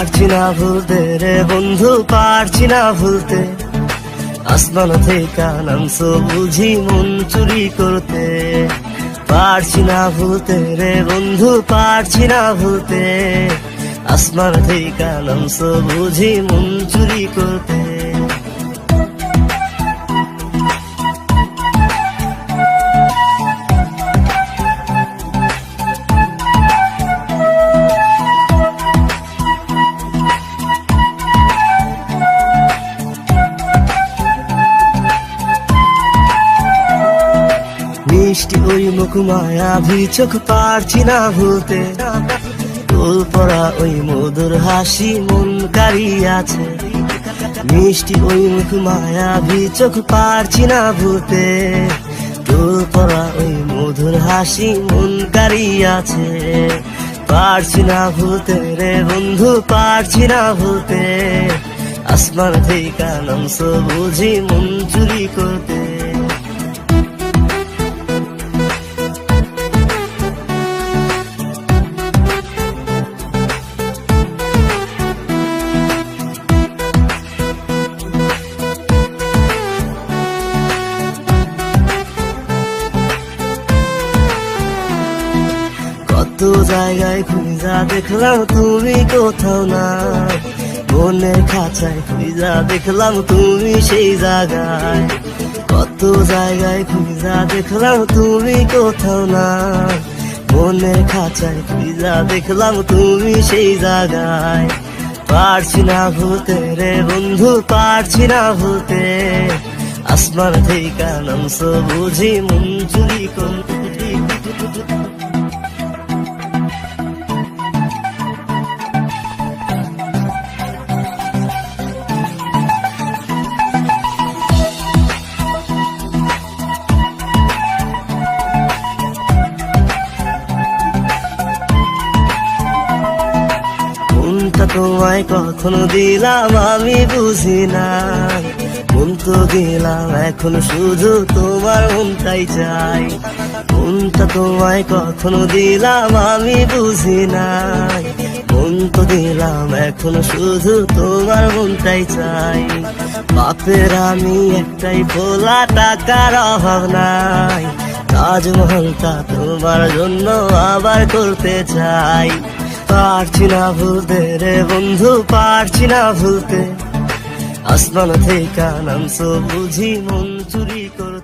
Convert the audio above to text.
পারছি না ভুলতে রে বন্ধু, পারছি না ভুলতে। আসমান থেকে নামছো বুঝি মন চুরি করতে। পারছি না ভুলতে রে বন্ধু, পারছি না ভুলতে। আসমান থেকে নামছো বুঝি মন চুরি করতে। মিষ্টি ওই মুখ মায়া ভি চোখ পারছি না ভুলতে। তোল পড়া ওই মধুর হাসি মন আছে। মিষ্টি ওই মুখ মায়া ভি চোখ পারছি না ভুলতে। তোল পড়া ওই মধুর হাসি মন আছে। পারছি না ভুলতে রে বন্ধু, পারছি না ভুলতে। আসমান থেকে নামছো বুঝি মন চুরি করতে। কত জায়গায় খুঁজা দেখলাম, তুমি কোথাও না মনের খাঁচায় খুঁজা দেখলাম, তুমি সেই জায়গায়। কত জায়গায় খুঁজা দেখলাম, তুমি কোথাও না মনের খাঁচায় খুঁজা দেখলাম, তুমি সেই জায়গায়। পারছি না ভুলতে রে বন্ধু, পারছি না ভুলতে। আসমান থেকে নামছো বুঝি, মন চুরি মনটা তোমায় কখনো দিলাম আমি বুঝি না। মন তো দিলাম এখন শুধু তোমার মনটাই চাই। মনটা তোমায় কখনো দিলাম আমি বুঝি না। মন তো দিলাম এখন শুধু তোমার মনটাই চাই। বাপের আমি একটাই ভোলা, টাকার অভাব নাই। তাজমহলটা তোমার জন্য আবার করতে চাই। পারছি না ভুলতে রে বন্ধু পারছি না ভুলতে। আসমান থেকে নামছো বুঝি মন চুরি করতে।